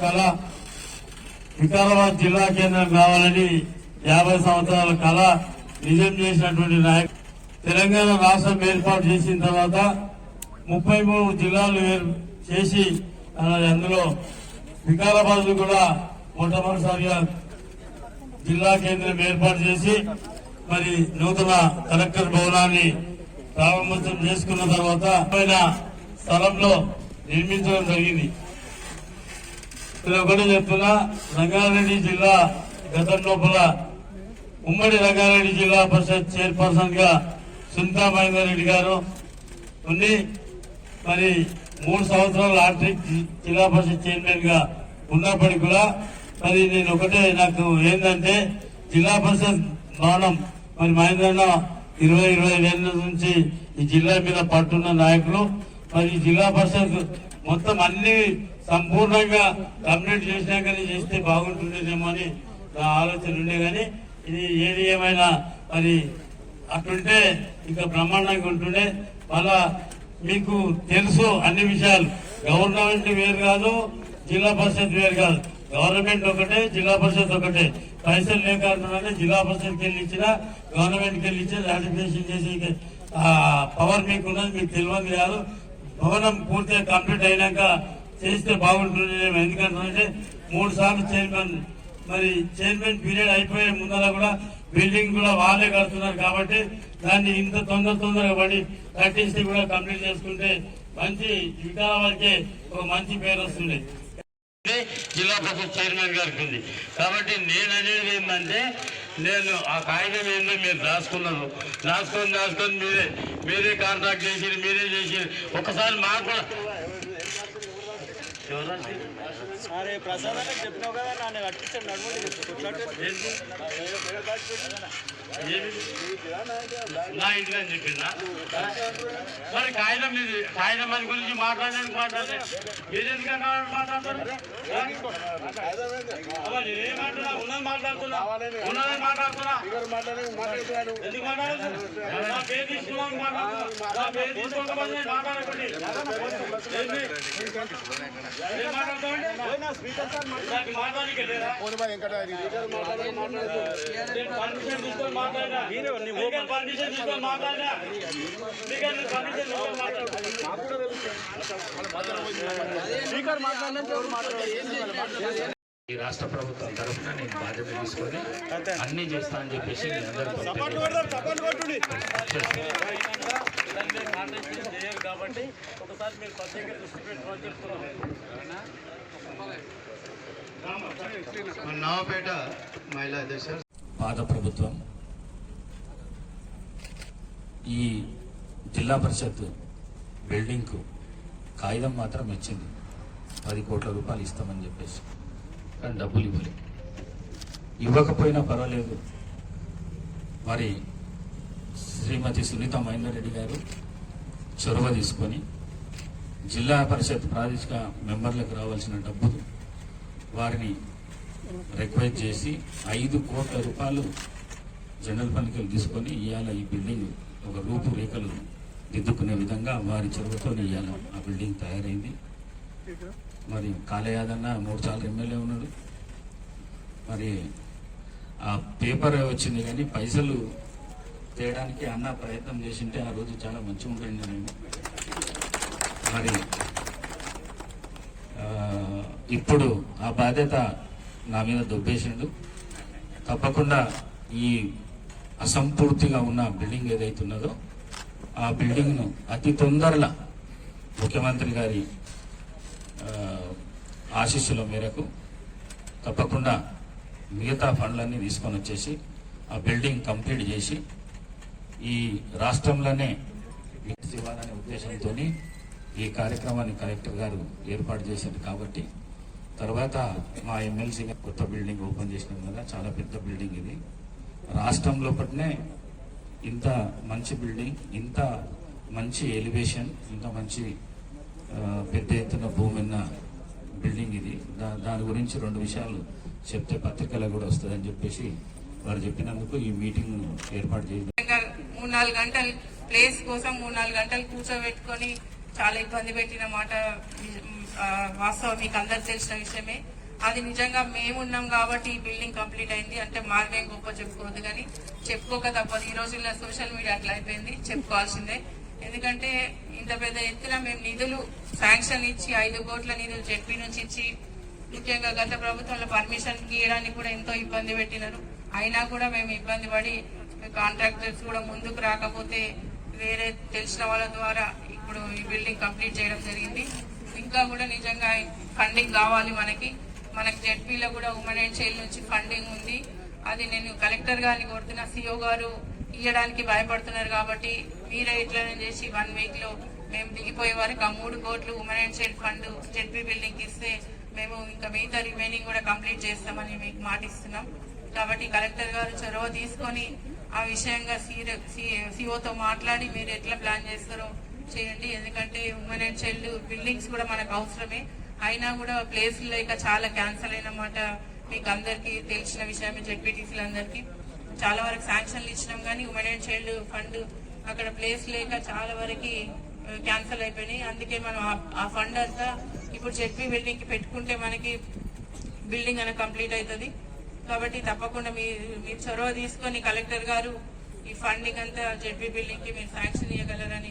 కళ వికారాబాద్ జిల్లా కేంద్రం కావాలని యాభై సంవత్సరాల కళ నిజం చేసినటువంటి నాయకు తెలంగాణ రాష్ట్రం ఏర్పాటు చేసిన తర్వాత ముప్పై మూడు జిల్లాలు చేసి అందులో వికారాబాద్ కూడా మొట్టమొదటిసారిగా జిల్లా కేంద్రం ఏర్పాటు చేసి మరి నూతన కలెక్టర్ భవనాన్ని ప్రారంభోత్సవం చేసుకున్న తర్వాత పైన స్థలంలో నిర్మించడం జరిగింది. నేను ఒకటి చెప్తున్నా రంగారెడ్డి జిల్లా గతం లోపల ఉమ్మడి రంగారెడ్డి జిల్లా పరిషత్ చైర్పర్సన్గా సునీతా మహేందర్ రెడ్డి గారు ఉండి మరి మూడు సంవత్సరాలు ఆర్టిక్ జిల్లా పరిషత్ చైర్మన్గా ఉన్నప్పటికీ కూడా మరి నేను ఒకటే నాకు ఏంటంటే జిల్లా పరిషత్ భవనం మరి మహేంద్రన్న ఇరవై ఇరవై ఐదేళ్ళ నుంచి ఈ జిల్లా మీద పట్టున్న నాయకులు మరి జిల్లా పరిషత్ మొత్తం అన్ని సంపూర్ణంగా కంప్లీట్ చేసినాకనే చేస్తే బాగుంటుండేదేమో అని నా ఆలోచన ఉండే కానీ ఇది ఏది ఏమైనా మరి అట్లుంటే ఇంకా బ్రహ్మాండంగా ఉంటుండే. మళ్ళా మీకు తెలుసు అన్ని విషయాలు. గవర్నమెంట్ వేరు కాదు జిల్లా పరిషత్ వేరు కాదు. గవర్నమెంట్ ఒకటే జిల్లా పరిషత్ ఒకటే. పైసలు లేక జిల్లా పరిషత్కి వెళ్ళి ఇచ్చినా గవర్నమెంట్కి వెళ్ళి ఇచ్చిన రాటిఫికేషన్ చేసి పవర్ మీకు ఉన్నది మీకు తెలియదు కాదు. భవనం పూర్తిగా కంప్లీట్ అయినాక చేస్తే బాగుంటుంది ఎందుకంటే మూడు సార్లు చైర్మన్ మరి చైర్మన్ పీరియడ్ అయిపోయే ముందర కూడా బిల్డింగ్ కూడా వాళ్ళే కడుతున్నారు కాబట్టి దాన్ని ఇంత తొందర తొందరగా పడి కట్టించి కూడా కంప్లీట్ చేసుకుంటే మంచి వికారాబాద్కే ఒక మంచి పేరు వస్తుంది. జిల్లా పరిషత్ చైర్మన్ గారికి ఉంది. కాబట్టి నేను అనేది ఏంటంటే నేను ఆ కాగితం ఏందో మీరు రాసుకున్నారు. రాసుకొని రాసుకొని మీరే మీరే కాంట్రాక్ట్ చేసి మీరే చేసి ఒకసారి మాకు కూడా? అరే ప్రసాద్ చెప్పినావు కదా నన్ను కట్టించాడు? ఏమి? నా ఇంటికి అని చెప్పిందా? మరి కాగితం ఇది కాగితం అని గురించి మాట్లాడడానికి మాట్లాడే మీరు ఎందుకంటే మాట్లాడతారు? అవ్వ, నేనేం మాట్లాడుతున్నా? ఉన్నది మాట్లాడుతున్నా. ఉన్నది మాట్లాడుతున్నా. ఎందుకు మాట్లాడదు నా పేరు తీసుకున్నాను మాట్లాడుతున్నా నా పేరు తీసుకోకపోతే మాట్లాడకండి? ఏం మాట్లాడతామండి? నాకు మాట్లాడడానికి లేదా? నేను పర్మిషన్ తీసుకొని మాట్లాడినా. మాట్లాడినా ఈ రాష్ట్ర ప్రభుత్వం తరఫున నేను బాధ్యత తీసుకొని అన్ని చేస్తా అని చెప్పేసి కాబట్టి ఒకసారి మీరు ప్రత్యేక దృష్టి పెట్టుకోవాలని చెప్తున్నాను నవపేట మహిళా అధ్యక్ష పాత ప్రభుత్వం ఈ జిల్లా పరిషత్ బిల్డింగ్కు కాగితం మాత్రం ఇచ్చింది. పది కోట్ల రూపాయలు ఇస్తామని చెప్పేసి. కానీ డబ్బులు ఇవ్వలేదు ఇవ్వకపోయినా పర్వాలేదు. మరి శ్రీమతి సునీత మహేందర్ రెడ్డి గారు చొరవ తీసుకొని జిల్లా పరిషత్ ప్రాదేశిక మెంబర్లకు రావాల్సిన డబ్బులు వారిని రిక్వెస్ట్ చేసి ఐదు కోట్ల రూపాయలు జనరల్ పనికలు తీసుకొని ఇవాళ ఈ బిల్డింగ్ ఒక రూపురేఖలు దిద్దుకునే విధంగా వారి చొరవతో ఇవాళ ఆ బిల్డింగ్ తయారైంది. మరి కాళయాదన్న మూడు సార్లు ఎమ్మెల్యే ఉన్నాడు. మరి ఆ పేపర్ వచ్చింది కానీ పైసలు తేయడానికి అన్న ప్రయత్నం చేసింటే ఆ రోజు చాలా మంచిగా ఉంటుంది నేను. మరి ఇప్పుడు ఆ బాధ్యత నా మీద దొబ్బేసిండు. తప్పకుండా ఈ అసంపూర్తిగా ఉన్న బిల్డింగ్ ఏదైతే ఉన్నదో ఆ బిల్డింగ్ను అతి తొందరలో ముఖ్యమంత్రి గారి ఆశీస్సుల మేరకు తప్పకుండా మిగతా ఫండ్లన్నీ తీసుకొని వచ్చేసి ఆ బిల్డింగ్ కంప్లీట్ చేసి ఈ రాష్ట్రంలోనే ఇవ్వాలనే ఉద్దేశంతో ఈ కార్యక్రమాన్ని కలెక్టర్ గారు ఏర్పాటు చేశారు కాబట్టి తర్వాత మా ఎమ్మెల్సీగా కొత్త బిల్డింగ్ ఓపెన్ చేసినాం కదా చాలా పెద్ద బిల్డింగ్ ఇది. రాష్ట్రంలో లోపలనే ఇంత మంచి బిల్డింగ్ ఇంత మంచి ఎలివేషన్ ఇంత మంచి పెద్ద ఎత్తున భూమి ఉన్న బిల్డింగ్ ఇది. దా- దాని గురించి రెండు విషయాలు చెప్తే పత్రికలో కూడా వస్తుందని చెప్పేసి వారు చెప్పినందుకు ఈ మీటింగ్ ఏర్పాటు చేసి మూడు నాలుగు గంటలు ప్లేస్ కోసం మూడు నాలుగు గంటలు కూర్చోబెట్టుకొని చాలా ఇబ్బంది పెట్టిన మాట వాస్తవం మీకు అందరు తెలిసిన విషయమే. అది నిజంగా మేమున్నాం కాబట్టి ఈ బిల్డింగ్ కంప్లీట్ అయింది. అంటే మార్గం గొప్ప చెప్పుకోవద్దు కానీ చెప్పుకోక తప్పదు. ఈ రోజుల్లో సోషల్ మీడియా అట్లా అయిపోయింది. చెప్పుకోవాల్సిందే. ఎందుకంటే ఇంత పెద్ద ఎత్తున మేము నిధులు శాంక్షన్ ఇచ్చి ఐదు కోట్ల నిధులు జెడ్పీ నుంచి ఇచ్చి ముఖ్యంగా గత ప్రభుత్వంలో పర్మిషన్ గీయడానికి కూడా ఎంతో ఇబ్బంది పెట్టినారు. అయినా కూడా మేము ఇబ్బంది పడి కాంట్రాక్టర్స్ కూడా ముందుకు రాకపోతే వేరే తెలిసిన వాళ్ళ ద్వారా ఇప్పుడు ఈ బిల్డింగ్ కంప్లీట్ చేయడం జరిగింది. ఇంకా కూడా నిజంగా ఫండింగ్ కావాలి మనకి. మనకు జెడ్పీలో కూడా ఉమెన్ అండ్ చైల్డ్ నుంచి ఫండింగ్ ఉంది. అది నేను కలెక్టర్ గారిని కోరుతున్న సిఓ గారు ఇవ్వడానికి భయపడుతున్నారు కాబట్టి మీరే ఇట్లనే చేసి వన్ వీక్లో మేము దిగిపోయే వరకు ఆ మూడు కోట్లు women and child fund ZP building ఇస్తే మేము ఇంకా మిగతా రిమైనింగ్ కూడా కంప్లీట్ చేస్తామని మీకు మాటిస్తున్నాం. కాబట్టి కలెక్టర్ గారు చొరవ తీసుకొని ఆ విషయంగా సిఓతో మాట్లాడి మీరు ఎట్లా ప్లాన్ చేస్తారో చేయండి. ఎందుకంటే ఉమెన్ అండ్ చైల్డ్ బిల్డింగ్స్ కూడా మనకు అవసరమే. అయినా కూడా ప్లేస్ లేక చాలా క్యాన్సల్ అయినమాట మీకు అందరికీ తెలిసిన విషయమే జెడ్పీటీసీలందరికీ. చాలా వరకు శాంక్షన్లు ఇచ్చినాం కానీ ఉమెన్ అండ్ చైల్డ్ ఫండ్ అక్కడ ప్లేస్ లేక చాలా వరకు క్యాన్సల్ అయిపోయినాయి. అందుకే మనం ఆ- ఫండ్ అంతా ఇప్పుడు జెడ్పీ బిల్డింగ్కి పెట్టుకుంటే మనకి బిల్డింగ్ అనేది కంప్లీట్ అవుతుంది. కాబట్టి తప్పకుండా మీరు మీరు చొరవ తీసుకొని కలెక్టర్ గారు ఈ ఫండింగ్ అంతా జెడ్పీ బిల్డింగ్కి మీరు శాంక్షన్ ఇవ్వగలరని